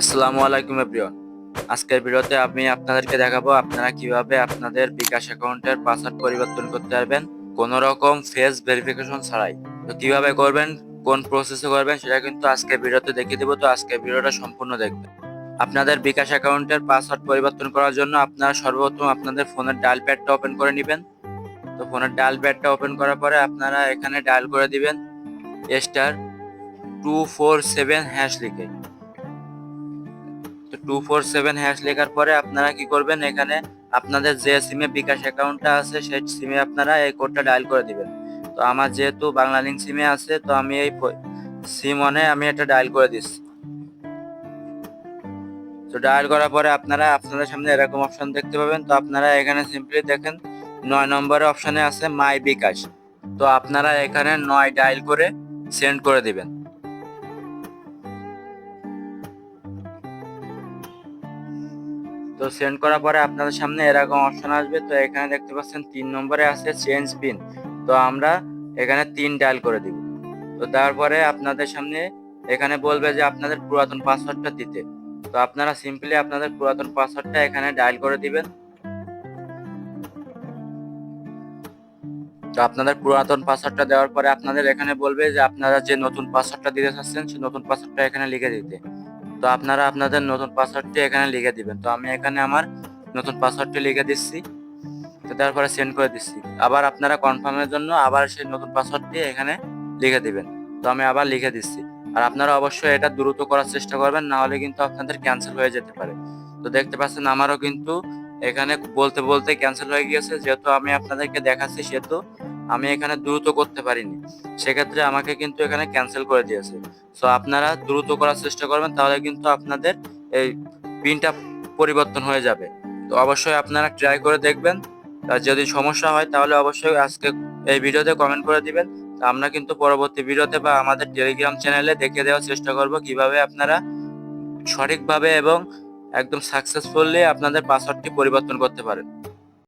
আসসালামু আলাইকুম, এভরিওয়ান। আজকের ভিডিওতে আমি আপনাদেরকে দেখাবো আপনারা কীভাবে আপনাদের বিকাশ অ্যাকাউন্টের পাসওয়ার্ড পরিবর্তন করতে পারবেন কোনো রকম ফেস ভেরিফিকেশন ছাড়াই। তো কীভাবে করবেন, কোন প্রসেসে করবেন, সেটা কিন্তু আজকের ভিডিওতে দেখিয়ে দেবো। তো আজকের ভিডিওটা সম্পূর্ণ দেখবেন। আপনাদের বিকাশ অ্যাকাউন্টের পাসওয়ার্ড পরিবর্তন করার জন্য আপনারা সর্বপ্রথম আপনাদের ফোনের ডায়াল প্যাডটা ওপেন করে নেবেন। তো ফোনের ডায়াল প্যাডটা ওপেন করার পরে আপনারা এখানে ডায়াল করে দিবেন, star two four seven hash লিখে। টু ফোর সেভেন হ্যাশ লেখার পরে আপনারা কি করবেন? এখানে আপনাদের যে সিমে বিকাশ অ্যাকাউন্টটা আছে, সেই সিমে আপনারা এই কোডটা ডায়াল করে দিবেন। তো আমার যেহেতু বাংলা লিঙ্ক সিমে আছে, তো আমি এই সিম অনে আমি এটা ডায়াল করে দিচ্ছি। তো ডায়াল করার পরে আপনারা আপনাদের সামনে এরকম অপশন দেখতে পাবেন। তো আপনারা এখানে সিম্পলি দেখেন, নয় নম্বরের অপশনে আছে মাই বিকাশ। তো আপনারা এখানে নয় ডায়াল করে সেন্ড করে দিবেন। তো সেন্ড করার পরে আপনাদের সামনে এরকম অপশন আসবে। তো এখানে দেখতে পাচ্ছেন তিন নম্বরে আছে চেঞ্জ পিন তো আমরা এখানে তিন ডায়াল করে দিব। তো তারপরে আপনাদের সামনে এখানে বলবে যে আপনাদের পুরাতন পাসওয়ার্ডটা দিতে। তো আপনারা সিম্পলি আপনাদের পুরাতন পাসওয়ার্ডটা এখানে ডায়াল করে দিবেন। তো আপনাদের পুরাতন পাসওয়ার্ডটা দেওয়ার পরে আপনাদের এখানে বলবে যে আপনারা যে নতুন পাসওয়ার্ডটা দিতে চাচ্ছেন সেই নতুন পাসওয়ার্ডটা এখানে লিখে দিতে। তো আপনারা আপনাদের নতুন পাসওয়ার্ডটি এখানে লিখে দিবেন। তো আমি এখানে আমার নতুন পাসওয়ার্ডটি লিখে দিচ্ছি। তো তারপরে সেন্ড করে দিচ্ছি। আবার আপনারা কনফার্মের জন্য আবার সেই নতুন পাসওয়ার্ডটি এখানে লিখে দিবেন। তো আমি আবার লিখে দিচ্ছি। আর আপনারা অবশ্যই এটা দ্রুত করার চেষ্টা করবেন, না হলে কিন্তু আপনাদের ক্যান্সেল হয়ে যেতে পারে। তো দেখতে পাচ্ছেন আমারও কিন্তু এখানে বলতে বলতে ক্যান্সেল হয়ে গিয়েছে। যেহেতু আমি আপনাদেরকে দেখাচ্ছি, সেহেতু আমি এখানে দ্রুত করতে পারিনি। সেক্ষেত্রে আমাকে কিন্তু এখানে ক্যান্সেল করে দিয়েছে। সো আপনারা দ্রুত করার চেষ্টা করবেন, তাহলে কিন্তু আপনাদের এই পিনটা পরিবর্তন হয়ে যাবে। তো অবশ্যই আপনারা ট্রাই করে দেখবেন। আর যদি সমস্যা হয়, তাহলে অবশ্যই আজকে এই ভিডিওতে কমেন্ট করে দিবেন। আমরা কিন্তু পরবর্তী ভিডিওতে বা আমাদের টেলিগ্রাম চ্যানেলে দেখে দেওয়ার চেষ্টা করব কীভাবে আপনারা সঠিকভাবে এবং একদম সাকসেসফুলি আপনাদের পাসওয়ার্ডটি পরিবর্তন করতে পারেন।